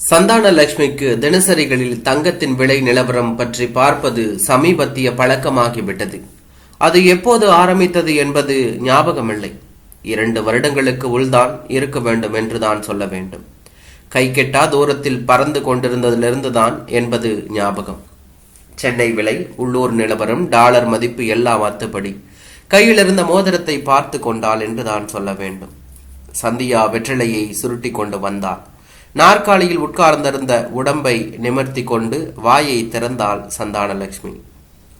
சந்தான லட்சுமிக்கு தினசரிகளில் தங்கத்தின் விலை நிலவரம் பற்றி பார்ப்பது சமீபத்திய பழக்கமாகிவிட்டது. அது எப்போது ஆரம்பித்தது என்பது ஞாபகமில்லை. இரண்டு வருடங்களுக்கு உள்தான் இருக்க வேண்டும் என்று தான் சொல்ல வேண்டும். கை கெட்டா தூரத்தில் பறந்து கொண்டிருந்ததிலிருந்து தான் என்பது ஞாபகம். சென்னை விலை உள்ளூர் நிலவரம் டாலர் மதிப்பு எல்லாம் அத்துப்படி. கையில் இருந்த மோதிரத்தை பார்த்து கொண்டாள் என்று தான் சொல்ல வேண்டும். சந்தியா வெற்றிலையை சுருட்டி கொண்டு வந்தாள். நாற்காலியில் உட்கார்ந்திருந்த உடம்பை நிமிர்த்தி கொண்டு வாயை திறந்தாள் சந்தானலட்சுமி.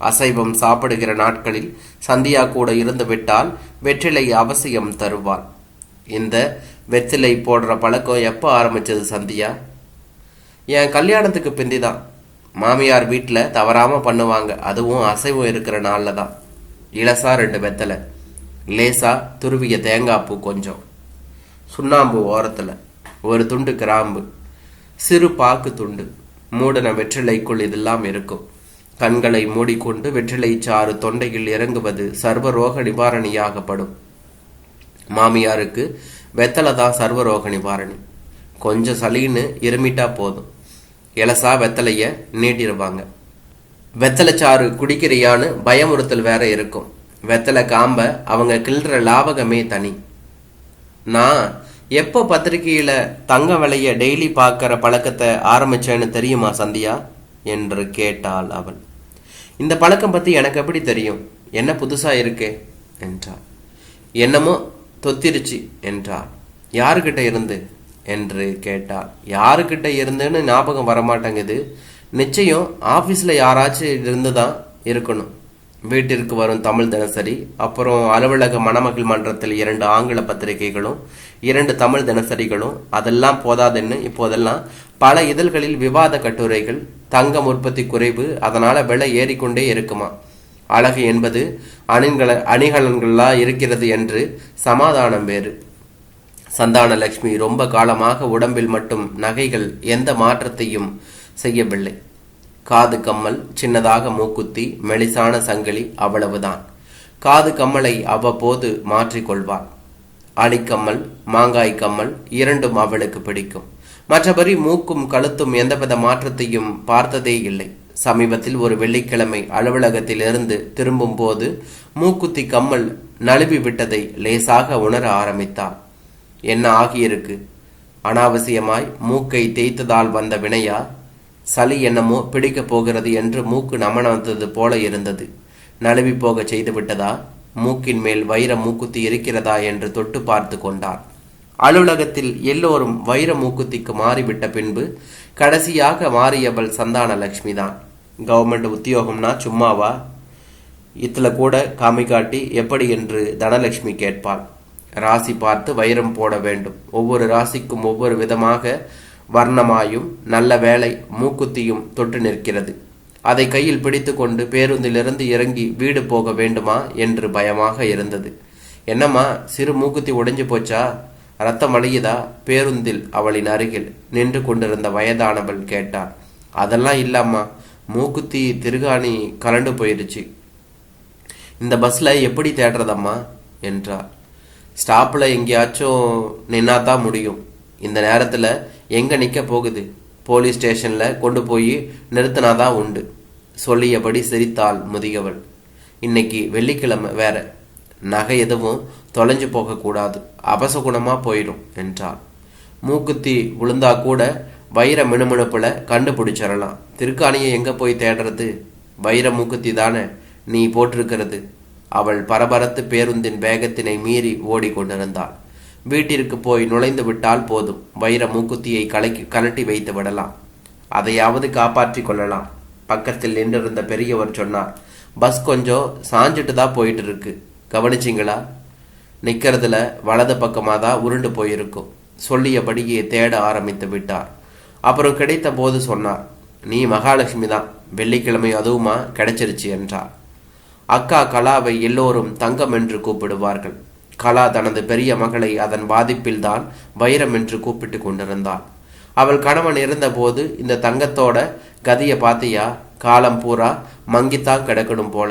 அசைவம் சாப்பிடுகிற நாட்களில் சந்தியா கூட இருந்துவிட்டால் வெற்றிலை அவசியம் தருவாள். இந்த வெற்றிலை போடுற பழக்கம் எப்போ ஆரம்பிச்சது சந்தியா? என் கல்யாணத்துக்கு பிந்தி தான் மாமியார் வீட்டில் தவறாமல் பண்ணுவாங்க. அதுவும் அசைவம் இருக்கிற நாளில் தான். இலசா ரெண்டு வெத்தலை. லேசா துருவிய தேங்காய் பூ கொஞ்சம். சுண்ணாம்பு ஓரத்தில். ஒரு துண்டு கிராம்பு சிறு பாக்கு துண்டு மூடன வெற்றிலைக்குள் இதெல்லாம் இருக்கும். கண்களை மூடிக்கொண்டு வெற்றிலை சாறு தொண்டையில் இறங்குவது சர்வரோக நிவாரணியாகப்படும். மாமியாருக்கு வெத்தலை தான் சர்வரோக நிவாரணி. கொஞ்சம் சளின்னு இருமிட்டா போதும். இலசா வெத்தலைய நீட்டிடுவாங்க வெத்தலை சாறு குடிக்கிறியான்னு பயமுறுத்தல் வேற இருக்கும். வெத்தலை காம்ப அவங்க கிள்ற லாவகமே தனி. நான் எப்போ பத்திரிகையில் தங்க விலைய டெய்லி பார்க்குற பழக்கத்தை ஆரம்பிச்சேன்னு தெரியுமா சந்தியா? என்று கேட்டாள் அவள். இந்த பழக்கம் பற்றி எனக்கு எப்படி தெரியும்? என்ன புதுசாக இருக்கே? என்றாள். என்னமோ தொத்திருச்சு என்றாள். யாருக்கிட்ட இருந்து? என்று கேட்டாள். யாருக்கிட்ட இருந்துன்னு ஞாபகம் வரமாட்டேங்குது. நிச்சயம் ஆஃபீஸில் யாராச்சும் இருந்து தான் இருக்கணும். வீட்டிற்கு வரும் தமிழ் தினசரி அப்புறம் அலுவலக மணமகள் மன்றத்தில் இரண்டு ஆங்கில பத்திரிகைகளும் இரண்டு தமிழ் தினசரிகளும் அதெல்லாம் போதாதுன்னு இப்போதெல்லாம் பல இதழ்களில் விவாத கட்டுரைகள் தங்கம் உற்பத்தி குறைவு அதனால விலை ஏறிக்கொண்டே இருக்குமா? அழகு என்பது அணிகல அணிகலன்களா இருக்கிறது என்று சமாதானம் வேறு. சந்தான லட்சுமி ரொம்ப காலமாக உடம்பில் மட்டும் நகைகள் எந்த மாற்றத்தையும் செய்யவில்லை. காது கம்மல் சின்னதாக மூக்குத்தி மெலிசான சங்கிலி அவ்வளவுதான். காது கம்மலை அவ்வப்போது மாற்றிக்கொள்வாள் அடிக்கம்மல் மாங்காய் கம்மல் இரண்டும் அவளுக்கு பிடிக்கும். மற்றபடி மூக்கும் கழுத்தும் எந்தவித மாற்றத்தையும் பார்த்ததே இல்லை. சமீபத்தில் ஒரு வெள்ளிக்கிழமை அலுவலகத்திலிருந்து திரும்பும் போது மூக்குத்தி கம்மல் நழுவி விட்டதை லேசாக உணர ஆரம்பித்தாள். என்ன ஆகியிருக்கு? அனாவசியமாய் மூக்கை தேய்த்ததால் வந்த வினையா? சளி என்னமோ பிடிக்கப் போகிறது என்று மூக்கு நமனது போல இருந்தது. நழுவி போக செய்துவிட்டதா மூக்கின் மேல் வைர மூக்குத்தி இருக்கிறதா என்று தொட்டு பார்த்து கொண்டார். அலுவலகத்தில் எல்லோரும் வைர மூக்குத்திக்கு மாறிவிட்ட பின்பு கடைசியாக மாறியவள் சந்தான லக்ஷ்மி தான் கவர்மெண்ட் உத்தியோகம்னா சும்மாவா? இத்துல கூட காமிக்காட்டி எப்படி என்று தனலட்சுமி கேட்பாள். ராசி பார்த்து வைரம் போட வேண்டும். ஒவ்வொரு ராசிக்கும் ஒவ்வொரு விதமாக வர்ணமாயும் நல்ல வேலை மூக்குத்தியும் தொட்டு நிற்கிறது. அதை கையில் பிடித்துக்கொண்டு பேருந்திலிருந்து இறங்கி வீடு போக வேண்டுமா என்று பயமாக இருந்தது. என்னம்மா சிறு மூக்குத்தி உடைஞ்சு போச்சா? ரத்தம் அழியுதா பேருந்தில் அவளின் அருகில் நின்று கொண்டிருந்த வயதானவள் கேட்டாள் அதெல்லாம் இல்லம்மா மூக்குத்தி திருகாணி கலண்டு போயிடுச்சு. இந்த பஸ்ல எப்படி தேடுறதம்மா? என்றார் ஸ்டாப்பில் எங்கேயாச்சும் நின்னா தான் முடியும். இந்த நேரத்தில் எங்கே நிற்க போகுது? போலீஸ் ஸ்டேஷனில் கொண்டு போய் நிறுத்தினாதான் உண்டு. சொல்லியபடி சிரித்தாள் முதியவள். இன்னைக்கு வெள்ளிக்கிழமை வேற. நகை எதுவும் தொலைஞ்சு போகக்கூடாது. அபசகுணமாக போயிடும் என்றாள். மூக்குத்தி விழுந்தா கூட வைர மினுமினுப்பில் கண்டுபிடிச்சிடலாம். திருக்காணியை எங்கே போய் தேடுறது? வைர மூக்குத்தி தானே நீ போட்டிருக்கிறது. அவள் பரபரத்து பேருந்தின் வேகத்தினை மீறி ஓடிக்கொண்டிருந்தாள். வீட்டிற்கு போய் நுழைந்து விட்டால் போதும். வைர மூக்குத்தியை கலக்கி கலட்டி வைத்து விடலாம். அதையாவது காப்பாற்றி கொள்ளலாம். பக்கத்தில் நின்றிருந்த பெரியவர் சொன்னார் பஸ் கொஞ்சம் சாஞ்சிட்டு தான் போயிட்டு இருக்கு கவனிச்சிங்களா? நிற்கிறதுல வலது பக்கமாக தான் உருண்டு போயிருக்கும். சொல்லியபடியே தேட ஆரம்பித்து விட்டார். அப்புறம் கிடைத்த போது சொன்னார் நீ மகாலட்சுமி தான். வெள்ளிக்கிழமை அதுவுமா கிடைச்சிருச்சு என்றார். அக்கா கலாவை எல்லோரும் தங்கம் என்று கூப்பிடுவார்கள். கலா தனது பெரிய மகளை அதன் பாதிப்பில்தான் வைரம் என்று கூப்பிட்டு கொண்டிருந்தாள் அவள் கணவன் இருந்தபோது இந்த தங்கத்தோட கதியை பாத்தியா காலம் பூரா மங்கித்தான் கிடக்கணும் போல.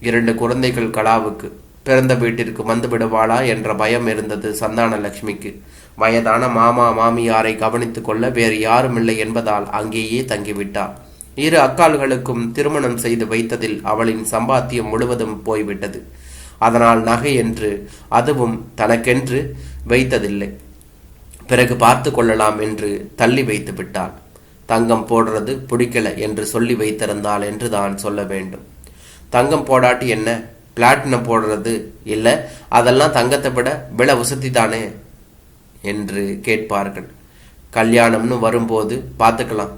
இரண்டு குழந்தைகள் கலாவுக்கு பிறந்த வீட்டிற்கு வந்து விடுவாளா என்ற பயம் இருந்தது சந்தான லட்சுமிக்கு வயதான மாமா மாமியாரை கவனித்துக் கொள்ள வேறு யாரும் இல்லை என்பதால் அங்கேயே தங்கிவிட்டார் இரு அக்கால்களுக்கும் திருமணம் செய்து வைத்ததில் அவளின் சம்பாத்தியம் முழுவதும் போய்விட்டது. அதனால் நகை என்று அதுவும் தனக்கென்று வைத்ததில்லை. பிறகு பார்த்து கொள்ளலாம் என்று தள்ளி வைத்து விட்டாள். தங்கம் போடுறது பிடிக்கல என்று சொல்லி வைத்திருந்தாள் என்று தான் சொல்ல வேண்டும். தங்கம் போடாட்டி என்ன? பிளாட்டினம் போடுறது இல்லை அதெல்லாம் தங்கத்தை விட விலை வசதி தானே? என்று கேட்பார்கள். கல்யாணம்னு வரும்போது பார்த்துக்கலாம்.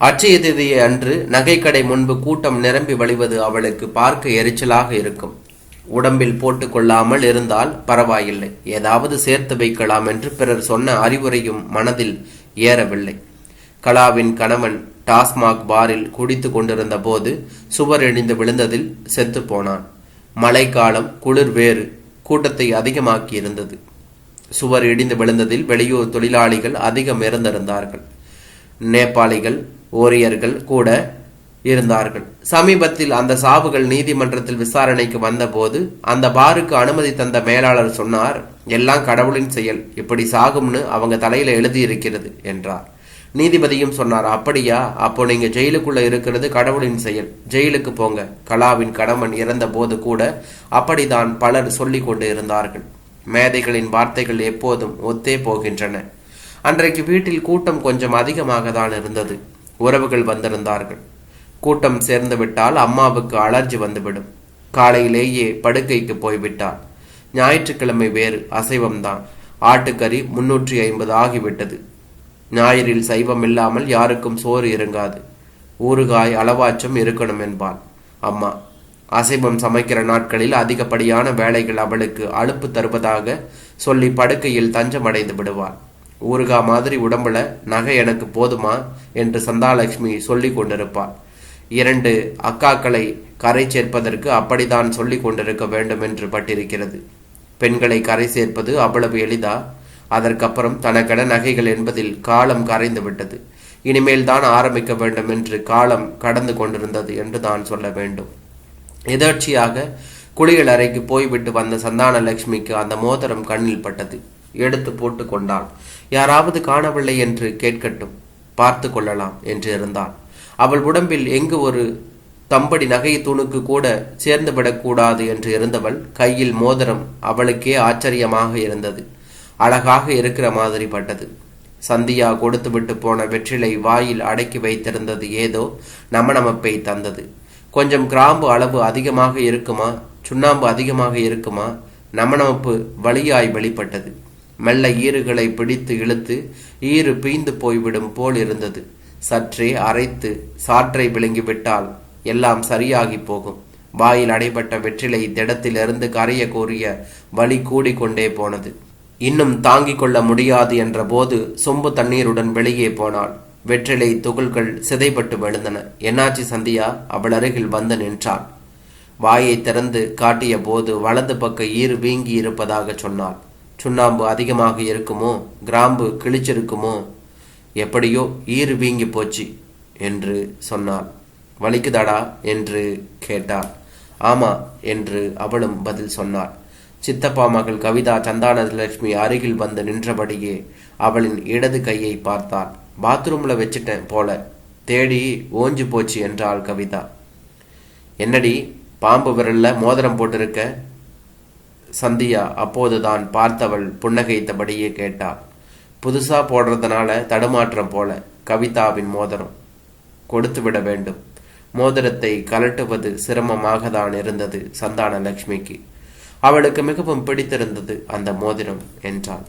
அச்சய திதியை அன்று நகைக்கடை முன்பு கூட்டம் நிரம்பி வழிவது அவளுக்கு பார்க்க எரிச்சலாக இருக்கும். உடம்பில் போட்டுக்கொள்ளாமல் இருந்தால் பரவாயில்லை. ஏதாவது சேர்த்து வைக்கலாம் என்று பிறர் சொன்ன அறிவுரையும் மனதில் ஏறவில்லை. கலாவின் கணவன் டாஸ்மாக் பாரில் குடித்து கொண்டிருந்த போது சுவர் இடிந்து விழுந்ததில் செத்து போனான். மழைக்காலம் குளிர் வேறு கூட்டத்தை அதிகமாக்கி இருந்தது சுவர் இடிந்து விழுந்ததில் வெளியூர் தொழிலாளிகள் அதிகம் இருந்திருந்தார்கள். நேபாளிகள் ஓரியர்கள் கூட இருந்தார்கள். சமீபத்தில் அந்த சாவுகள் நீதிமன்றத்தில் விசாரணைக்கு வந்தபோது அந்த பாருக்கு அனுமதி தந்த மேலாளர் சொன்னார் எல்லாம் கடவுளின் செயல். இப்படி சாகும்னு அவங்க தலையில எழுதி இருக்கிறது என்றார். நீதிபதியும் சொன்னார் அப்படியா? அப்போ நீங்க ஜெயிலுக்குள்ள இருக்கிறது கடவுளின் செயல். ஜெயிலுக்கு போங்க. கலாவின் கடமன் இறந்த போது கூட அப்படிதான் பலர் சொல்லிக் கொண்டு இருந்தார்கள். மேதைகளின் வார்த்தைகள் எப்போதும் ஒத்தே போகின்றன. அன்றைக்கு வீட்டில் கூட்டம் கொஞ்சம் அதிகமாக தான் இருந்தது. உறவுகள் வந்திருந்தார்கள். கூட்டம் சேர்ந்துவிட்டால் அம்மாவுக்கு அலர்ஜி வந்துவிடும். காலையிலேயே படுக்கைக்கு போய்விட்டாள் ஞாயிற்றுக்கிழமை வேறு அசைவம்தான். ஆட்டுக்கறி முன்னூற்றி ஐம்பது ஆகிவிட்டது. ஞாயிறில் சைவம் இல்லாமல் யாருக்கும் சோறு இறங்காது. ஊறுகாய் அளவாச்சம் இருக்கணும் என்பாள் அம்மா அசைவம் சமைக்கிற நாட்களில் அதிகப்படியான வேலைகள் அவளுக்கு அலுப்பு தருவதாக சொல்லி படுக்கையில் தஞ்சமடைந்து விடுவாள். ஊறுகா மாதிரி உடம்புல நகை எனக்கு போதுமா? என்று சந்தாலட்சுமி சொல்லி கொண்டிருப்பாள். இரண்டு அக்காக்களை கரை சேர்ப்பதற்கு அப்படித்தான் சொல்லி கொண்டிருக்க வேண்டும் என்று பட்டிருக்கிறது. பெண்களை கரை சேர்ப்பது அவ்வளவு எளிதா? அதற்கப்புறம் தனக்கென நகைகள் என்பதில் காலம் கரைந்து விட்டது. இனிமேல் தான் ஆரம்பிக்க வேண்டும் என்று காலம் கடந்து கொண்டிருந்தது என்று தான் சொல்ல வேண்டும். எதர்ச்சியாக குளியல் அறைக்கு போய்விட்டு வந்த சந்தான லட்சுமிக்கு அந்த மோதிரம் கண்ணில் பட்டது. எடுத்து போட்டு கொண்டாள். யாராவது காணவில்லை என்று கேட்கட்டும். பார்த்து கொள்ளலாம் என்று இருந்தான் அவள் உடம்பில் எங்கு ஒரு தம்படி நகை துணுக்கு கூட சேர்ந்துவிடக்கூடாது என்று இருந்தவள் கையில் மோதிரம் அவளுக்கே ஆச்சரியமாக இருந்தது. அழகாக இருக்கிற மாதிரி பட்டது. சந்தியா கொடுத்து விட்டு போன வெற்றிலை வாயில் அடக்கி வைத்திருந்தது ஏதோ நமநமப்பை தந்தது. கொஞ்சம் கிராம்பு அளவு அதிகமாக இருக்குமா? சுண்ணாம்பு அதிகமாக இருக்குமா? நமநமப்பு வழியாய் வெளிப்பட்டது. மெல்ல ஈறுகளை பிடித்து இழுத்து ஈறு பீய்ந்து போய்விடும் போல் இருந்தது. சற்றே அரைத்து சாற்றை விழுங்கிவிட்டால் எல்லாம் சரியாகி போகும். வாயில் அடைபட்ட வெற்றிலை திடத்திலிருந்து கரைய கூறிய வலி கூடிக்கொண்டே போனது. இன்னும் தாங்கிக் கொள்ள முடியாது என்ற போது சொம்பு தண்ணீருடன் வெளியே போனாள். வெற்றிலை துகள்கள் சிதைப்பட்டு விழுந்தன. என்னாச்சி சந்தியா? அவள் அருகில் வந்து நின்றாள். வாயை திறந்து காட்டிய போது வலது பக்க ஈறு வீங்கி இருப்பதாக சொன்னாள். சுண்ணாம்பு அதிகமாக இருக்குமோ? கிராம்பு கிழிச்சிருக்குமோ? எப்படியோ ஈறு வீங்கி போச்சு என்று சொன்னாள். வலிக்குதாடா? என்று கேட்டாள். ஆமா என்று அவளும் பதில் சொன்னாள். சித்தப்பா மகள் கவிதா சந்தானலட்சுமி அருகில் வந்து நின்றபடியே அவளின் இடது கையை பார்த்தாள். பாத்ரூம்ல வச்சிட்டேன் போல. தேடி ஓஞ்சு போச்சு என்றாள் கவிதா. என்னடி பாம்பு விரல்ல மோதிரம் போட்டிருக்க? சந்தியா அப்போதுதான் பார்த்தவள் புன்னகைத்தபடியே கேட்டாள். புதுசாக போடுறதுனால தடுமாற்றம் போல கவிதாவின் மோதிரம் கொடுத்து விட வேண்டும். மோதிரத்தை கலட்டுவது சிரமமாக தான் இருந்தது சந்தான லக்ஷ்மிக்கு. அவளுக்கு மிகவும் பிடித்திருந்தது அந்த மோதிரம் என்றாள்.